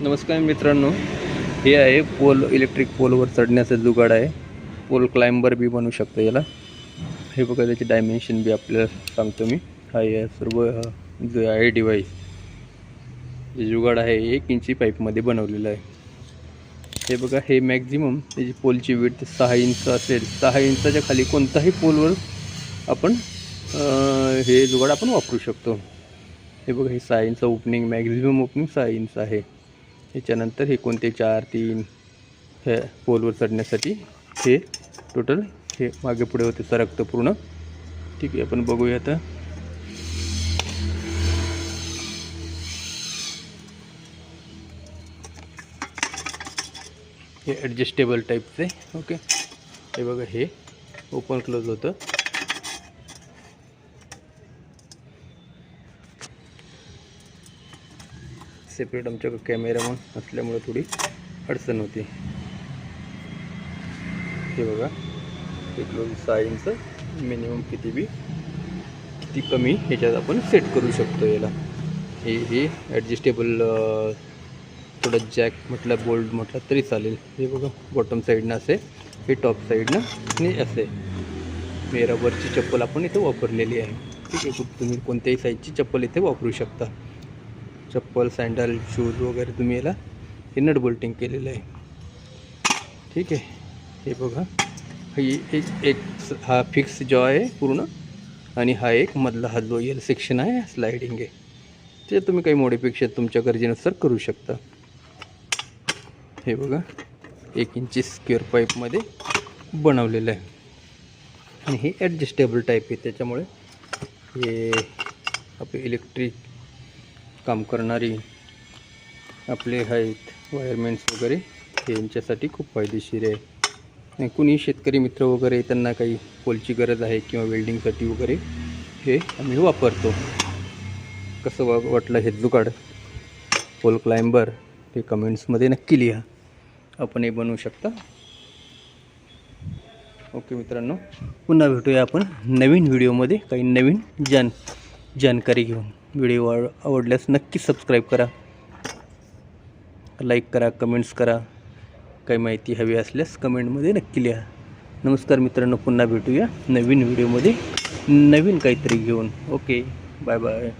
नमस्कार मित्रांनो हे आहे पोल इलेक्ट्रिक पोलवर चढण्याचं जुगाड आहे. पोल क्लाइंबर बी बनू शकतो याला. हे बघा त्याचे डायमेन्शन बी आपल्याला सांगतो मी. हा या सर्व जे जो आहे डिवाईस जे जुगाड आहे एक इंची पाईपमध्ये बनवलेलं आहे. हे बघा हे मॅक्झिमम त्याची पोलची वेट सहा इंच असेल. सहा इंचाच्या खाली कोणताही पोलवर आपण हे जुगाड आपण वापरू शकतो. हे बघा हे सहा इंच ओपनिंग मॅक्झिमम ओपनिंग सहा इंच आहे. याच्यानंतर हे कोणते चार तीन हे पोलवर चढण्यासाठी हे टोटल हे मागे पुढे होते सरकतं पूर्ण. ठीक आहे आपण बघूया आता. हे ॲडजस्टेबल टाईपचे ओके हे बघा हे ओपन क्लोज होतं. सेपरेट आमच्याकडे कॅमेरामन असल्यामुळे थोडी अडचण होती. हे बघा हे क्लोज सहा इंच मिनिमम किती बी किती कमी ह्याच्यात आपण सेट करू शकतो याला. हे हे ॲडजस्टेबल थोडं जॅक म्हटलं बोल्ड म्हटलं तरी चालेल. हे बघा बॉटम साईडनं असे हे टॉप साईडनं आणि असे. मेरावरची चप्पल आपण इथे वापरलेली आहे. ठीक आहे तुम्ही कोणत्याही साईजची चप्पल इथे वापरू शकता. चप्पल सँडल शूज वगैरे तुम्ही याला हे नट बोल्टिंग केलेलं आहे. ठीक आहे. हे बघा. ही एक एक हा फिक्स जॉ आहे पूर्ण आणि हा एक मधला हा लोयल सेक्शन आहे स्लायडिंग आहे. ते तुम्ही काही मॉडिफिकेशन तुमच्या गरजेनुसार करू शकता. हे बघा. एक इंची स्क्वेअर पाईपमध्ये बनवलेलं आहे. आणि हे ॲडजस्टेबल टाईप आहे. त्याच्यामुळे हे आपले इलेक्ट्रिक काम करणारी आपले आहेत वायरमेंट्स वगैरे हे यांच्यासाठी खूप फायदेशीर आहे. आणि कुणी शेतकरी मित्र वगैरे त्यांना काही पोलची गरज आहे किंवा वेल्डिंगसाठी वगैरे हे आम्ही वापरतो. कसं वा वाटलं हे जुगाड? पोल क्लाइंबर हे कमेंट्समध्ये नक्की लिहा. आपण हे बनवू शकता. ओके मित्रांनो पुन्हा भेटूया आपण नवीन व्हिडिओमध्ये काही नवीन जान जानकारी घेऊन. व्हिडिओ आव आवडल्यास नक्की सबस्क्राईब करा. लाईक करा कमेंट्स करा. काही माहिती हवी असल्यास कमेंटमध्ये नक्की लिहा. नमस्कार मित्रांनो पुन्हा भेटूया नवीन व्हिडिओमध्ये नवीन काहीतरी घेऊन. Okay bye bye